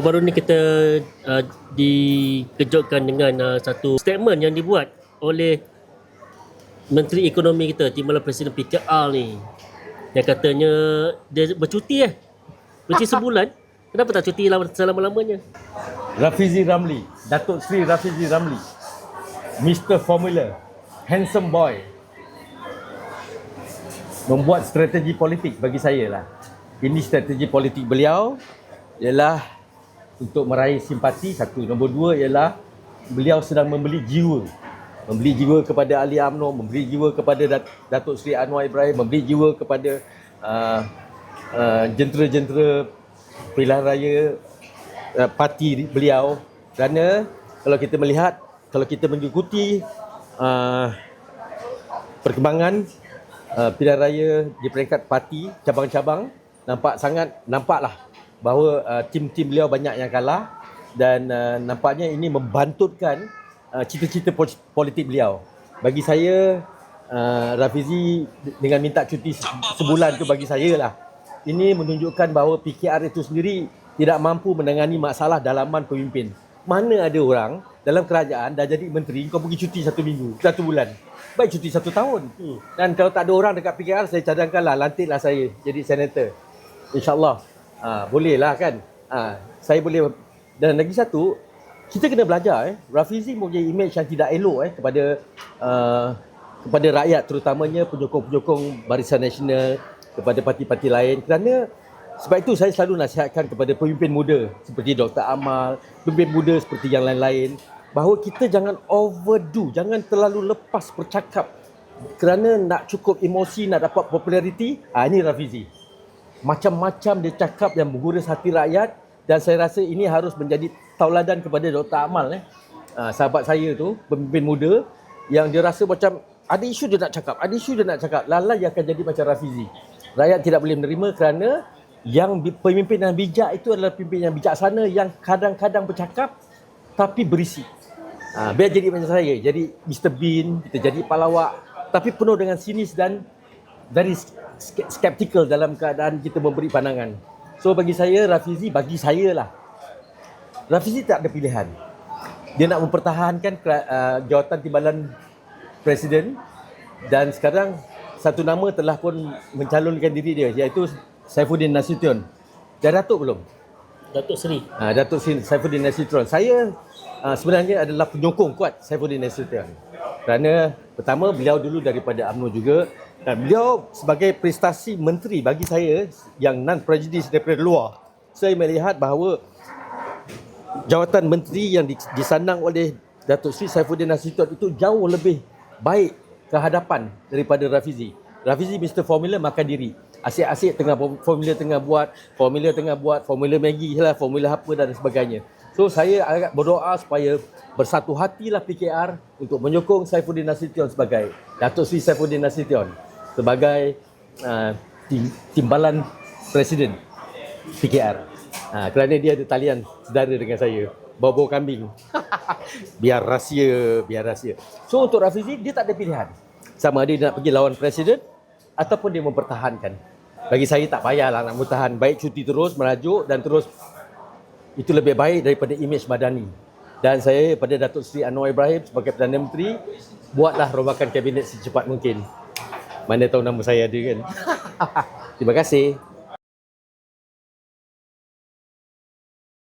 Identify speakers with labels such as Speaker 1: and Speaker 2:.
Speaker 1: Baru ni kita uh, dikejutkan dengan uh, satu statement yang dibuat oleh Menteri Ekonomi kita, Timbalan Presiden PKR ni. Yang katanya dia bercuti eh. Bercuti sebulan. Kenapa tak cuti lama- selama-lamanya?
Speaker 2: Rafizi Ramli, Datuk Sri Rafizi Ramli, Mr. Formula, handsome boy, membuat strategi politik bagi saya lah. Ini strategi politik beliau ialah untuk meraih simpati satu. Nombor dua ialah beliau sedang membeli jiwa. Membeli jiwa kepada Ali UMNO, membeli jiwa kepada Dat- Datuk Seri Anwar Ibrahim, membeli jiwa kepada uh, uh, jentera-jentera pilihan raya uh, parti beliau kerana kalau kita melihat kalau kita mengikuti uh, perkembangan uh, pilihan raya di peringkat parti cabang-cabang nampak sangat nampaklah bahawa uh, tim-tim beliau banyak yang kalah dan uh, nampaknya ini membantutkan uh, cita-cita pol- politik beliau. Bagi saya uh, Rafizi dengan minta cuti se- sebulan tu bagi saya lah ini menunjukkan bahawa PKR itu sendiri tidak mampu menangani masalah dalaman pemimpin. Mana ada orang dalam kerajaan dah jadi menteri, kau pergi cuti satu minggu, satu bulan. Baik cuti satu tahun. Hmm. Dan kalau tak ada orang dekat PKR, saya cadangkanlah, lantiklah saya jadi senator. InsyaAllah. Ha, boleh lah kan. Ha, saya boleh. Dan lagi satu, kita kena belajar. Eh. Rafizi mempunyai image yang tidak elok eh, kepada uh, kepada rakyat terutamanya penyokong-penyokong Barisan Nasional kepada parti-parti lain kerana sebab itu saya selalu nasihatkan kepada pemimpin muda seperti Dr. Amal, pemimpin muda seperti yang lain-lain bahawa kita jangan overdo, jangan terlalu lepas bercakap kerana nak cukup emosi, nak dapat populariti, ah ini Rafizi. Macam-macam dia cakap yang menggurus hati rakyat dan saya rasa ini harus menjadi tauladan kepada Dr. Amal eh. Ah, sahabat saya tu, pemimpin muda yang dia rasa macam ada isu dia nak cakap, ada isu dia nak cakap. Lala dia akan jadi macam Rafizi. Rakyat tidak boleh menerima kerana yang pemimpin yang bijak itu adalah pemimpin yang bijaksana yang kadang-kadang bercakap tapi berisi. Ha, biar jadi macam saya, jadi Mr. Bean, kita jadi palawak tapi penuh dengan sinis dan very ske- skeptical dalam keadaan kita memberi pandangan. So bagi saya Rafizi bagi saya lah. Rafizi tak ada pilihan. Dia nak mempertahankan uh, jawatan timbalan presiden dan sekarang satu nama telah pun mencalonkan diri dia iaitu Saifuddin Nasution. Dah datuk belum?
Speaker 1: Datuk Seri.
Speaker 2: Ha, Datuk Sin Saifuddin Nasution. Saya uh, sebenarnya adalah penyokong kuat Saifuddin Nasution. Kerana pertama beliau dulu daripada UMNO juga dan beliau sebagai prestasi menteri bagi saya yang non prejudis daripada luar. Saya melihat bahawa jawatan menteri yang di- disandang oleh Datuk Sri Saifuddin Nasution itu jauh lebih baik ke hadapan daripada Rafizi. Rafizi Mr. Formula makan diri. Asyik-asyik tengah formula tengah buat, formula tengah buat, formula Maggi lah, formula apa dan sebagainya. So saya agak berdoa supaya bersatu hatilah PKR untuk menyokong Saifuddin Nasution sebagai Datuk Sri Saifuddin Nasution sebagai uh, tim, timbalan presiden PKR. Ha, kerana dia ada talian sedara dengan saya. Bau-bau kambing. biar rahsia, biar rahsia. So untuk Rafizi, dia tak ada pilihan. Sama ada dia nak pergi lawan presiden ataupun dia mempertahankan. Bagi saya tak payahlah nak bertahan. Baik cuti terus, merajuk dan terus itu lebih baik daripada imej madani. Dan saya pada Datuk Seri Anwar Ibrahim sebagai Perdana Menteri, buatlah rombakan kabinet secepat mungkin. Mana tahu nama saya ada kan. Terima kasih.